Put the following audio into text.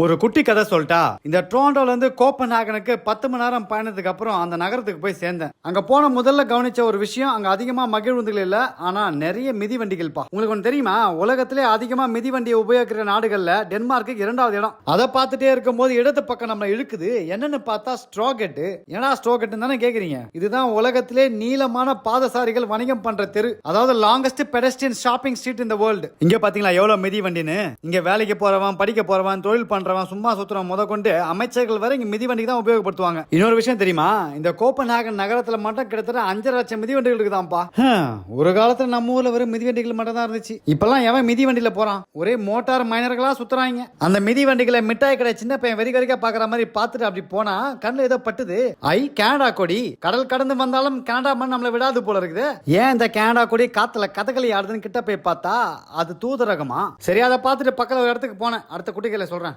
ஒரு குட்டி கதை சொல்லிட்டா. இந்த டொரண்டோல இருந்து கோப்பன் பத்து மணி நேரம் பயணத்துக்கு அப்புறம் அந்த நகரத்துக்கு போய் சேர்ந்தேன். அங்க போன முதல்ல கவனிச்ச ஒரு விஷயம் அங்க அதிகமா மகிழ்வுந்துகள் இல்ல ஆனா நிறைய மிதிவண்டிகள் பா உங்களுக்கு ஒன்று தெரியுமா? உலகத்திலே அதிகமா மிதிவண்டியை உபயோகிக்கிற நாடுகள்ல டென்மார்க்கு இரண்டாவது இடம். அதை பார்த்துட்டே இருக்கும் போது இடது பக்கம் நம்மளை இழுக்குது. என்னன்னு பார்த்தா ஸ்ட்ராகெட் ஏன்னா ஸ்ட்ராகெட் தானே கேக்குறீங்க? இதுதான் உலகத்திலே நீளமான பாதசாரிகள் வணிகம் பண்ற தெரு. அதாவது லாங்கஸ்ட் பெடஸ்டியன் ஷாப்பிங் ஸ்ட்ரீட் இந்த வேர்ல்டு இங்க பாத்தீங்களா எவ்வளவு மிதிவண்டின்னு இங்க வேலைக்கு போறவன் படிக்க போறவன் தொழில் பண்றவன் சும்மா சுத்துறவன் முத கொண்டு அமைச்சர்கள் வரை இங்க மிதிவண்டிக்கு தான் உபயோகப்படுத்துவாங்க. இன்னொரு விஷயம் தெரியுமா? இந்த கோப்பன்ஹாகன் நகரத்துல மட்டும் கிட்டத்தட்ட அஞ்சரை லட்சம் மிதிவண்டிகள் இருக்குதான்ப்பா ஒரு காலத்துல நம்ம ஊர்ல வெறும் மிதிவண்டிகள் மட்டும் தான் இருந்துச்சு. இப்பெல்லாம் எவன் மிதிவண்டியில போறான்? ஒரே மோட்டார் மைனர்களா சுத்துறாங்க. அந்த மிதிவண்டிகளை மிட்டாய் கடை சின்ன பையன் வெறி வெறிக்கா பாக்குற மாதிரி பார்த்துட்டு அப்படி போனா கண்ணுல ஏதோ பட்டுது. ஐ கனடா கொடி. கடல் கடந்து வந்தாலும் கனடா மண் நம்மள விடாது போல இருக்குது. ஏன் இந்த கனடா கொடி காத்துல கதகளி ஆடுதுன்னு கிட்ட போய் பார்த்தா அது தூதரகமா? சரி அதை பார்த்துட்டு பக்கத்துல ஒரு இடத்துக்கு போனேன். அடுத்த குட்டிகளை சொல்றேன்.